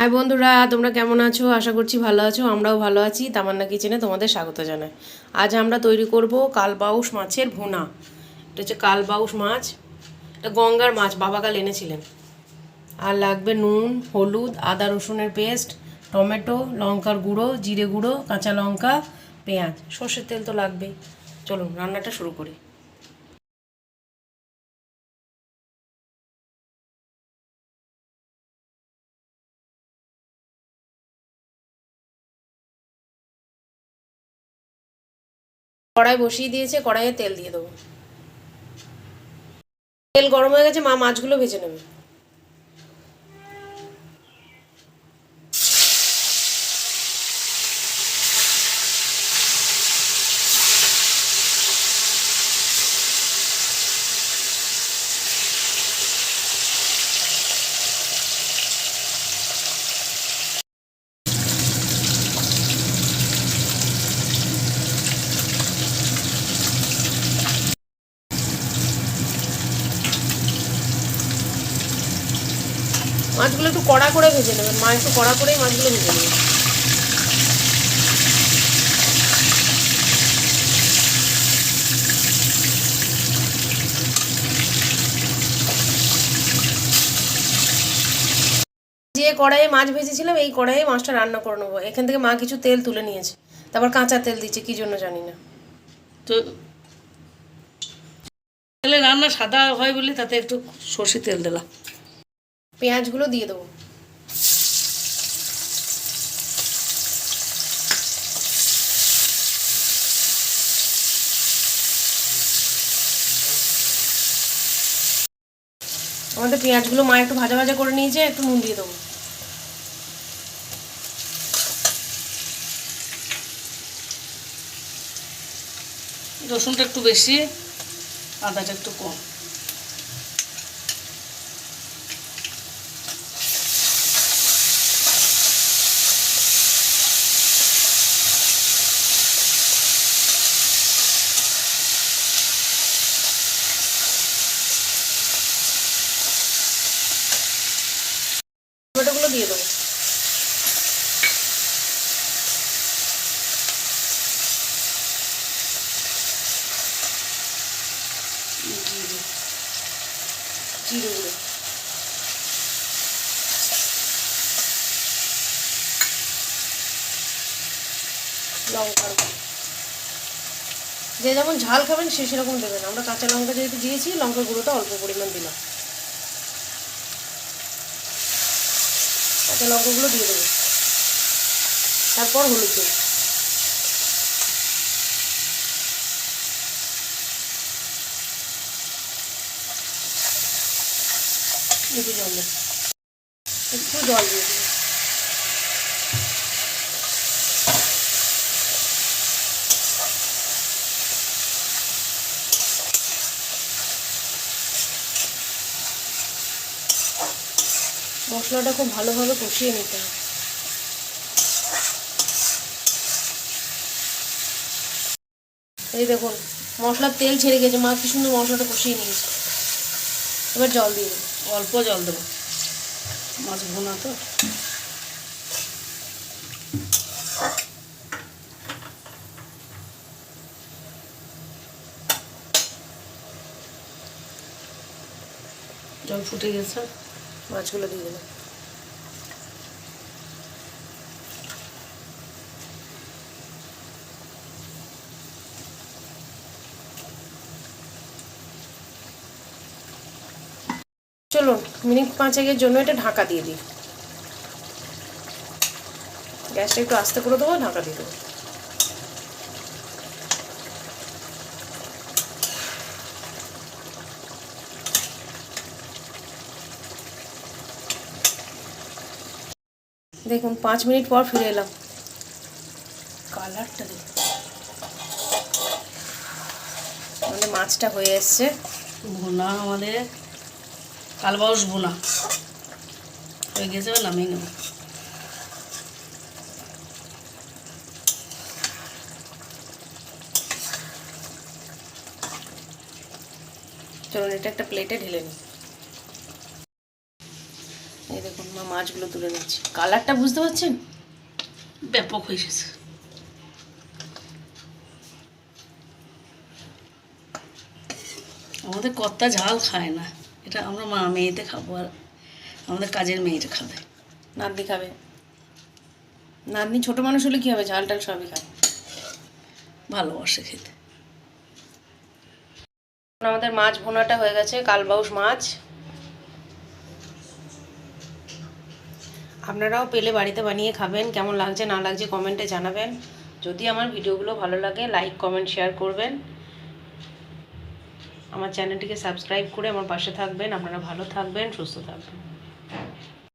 High বন্ধুরা, তোমরা কেমন আছো? আশা করছি ভালো আছো, আমরাও ভালো আছি। তামান্না কিচেনে তোমাদের স্বাগত জানাই। আজ আমরা তৈরি করব কালবাউস মাছের ভুনা। এটা হচ্ছে কালবাউস মাছ। এটা গঙ্গার মাছ, বাবা কাল এনেছিলেন। আর লাগবে নুন, হলুদ, আদা, রসুনের পেস্ট, টমেটো, লঙ্কার গুঁড়ো, জিরে গুঁড়ো, কাঁচা লঙ্কা, পেঁয়াজ। সর্ষের তেল তো লাগবেই। চলুন, রান্নাটা শুরু করি। কড়াই বসিয়ে দিয়েছে, কড়াইয়ে তেল দিয়ে দেবো। তেল গরম হয়ে গেছে, মা মাছগুলো ভেজে নেবে। মাছগুলো একটু কড়া করে ভেজে নেবেন। মা একটু কড়া করেই মাছগুলো ভেজে নেবেন। যে কড়াইয়ে মাছ ভেজেছিলাম, এই কড়াইয়ে মাছটা রান্না করে নেব। এখান থেকে মা কিছু তেল তুলে নিয়েছে। তারপর কাঁচা তেল দিচ্ছে, কি জন্য জানি না। তো রান্না সাদা হয় বলে তাতে একটু সর্ষে তেল দিলাম। পেঁয়াজগুলো দিয়ে দেবো। আমাদের পেঁয়াজগুলো মা একটু ভাজা ভাজা করে নিয়েছে, একটু নুন দিয়ে দেবো। রসুনটা একটু বেশি, আদাটা একটু কম। দিয়ে দেবো। লঙ্কার যে যেমন ঝাল খাবেন সে সেরকম দেবেন আমরা কাঁচা লঙ্কা যেহেতু দিয়েছি, লঙ্কার গুঁড়োটা অল্প পরিমাণ দিলাম। কাঁচা লঙ্কাগুলো দিয়ে দেবো। তারপর হলুদ দেবো। একটু জল একটু জল দিয়ে দেবো মশলাটা খুব ভালোভাবে কষিয়ে নিতে হবে। এই দেখুন, মশলার তেল ছেড়ে গেছে। মা, কি সুন্দর মশলাটা কষিয়ে নিয়েছে। এবার জল দিয়ে অল্প জল দেবো। মাছ ভুনা তো। জল ফুটে গেছে। মাছগুলো দিয়ে দেবো। চলুন, মিনিট পাঁচেকের জন্য এটা ঢাকা দিয়ে দিই। গ্যাসটা একটু আস্তে করে দেবো, ঢাকা দিয়ে দেবো। দেখুন পাঁচ মিনিট পর ফিরে এলাম। কালারটা দেখুন। আমাদের মাছটা হয়ে এসছে। ভুনা আমাদের কালবাউস ভুনা হয়ে গেছে নামিয়ে নেব। চলুন এটা একটা প্লেটে ঢেলে নিই এই দেখুন মা মাছগুলো তুলে নিচ্ছি। কালারটা বুঝতে পারছেন? ব্যাপক হয়ে এসেছে আমাদের কর্তা ঝাল খায় না। এটা আমরা মা মেয়েতে খাব আর আমাদের কাজের মেয়েটা খাবে। নাতনি খাবে। নাতনি ছোট মানুষ হলে কি হবে? ঝাল টাল সবই খায়। ভালোবাসে খেতে। আমাদের মাছ ভুনাটা হয়ে গেছে কালবাউস মাছ। আপনারাও পেলে বাড়িতে বানিয়ে খাবেন, কেমন লাগছে না লাগছে কমেন্টে জানাবেন। যদি আমার ভিডিওগুলো ভালো লাগে লাইক কমেন্ট শেয়ার করবেন। আমার চ্যানেলটিকে সাবস্ক্রাইব করে আমার পাশে থাকবেন। আপনারা ভালো থাকবেন, সুস্থ থাকবেন।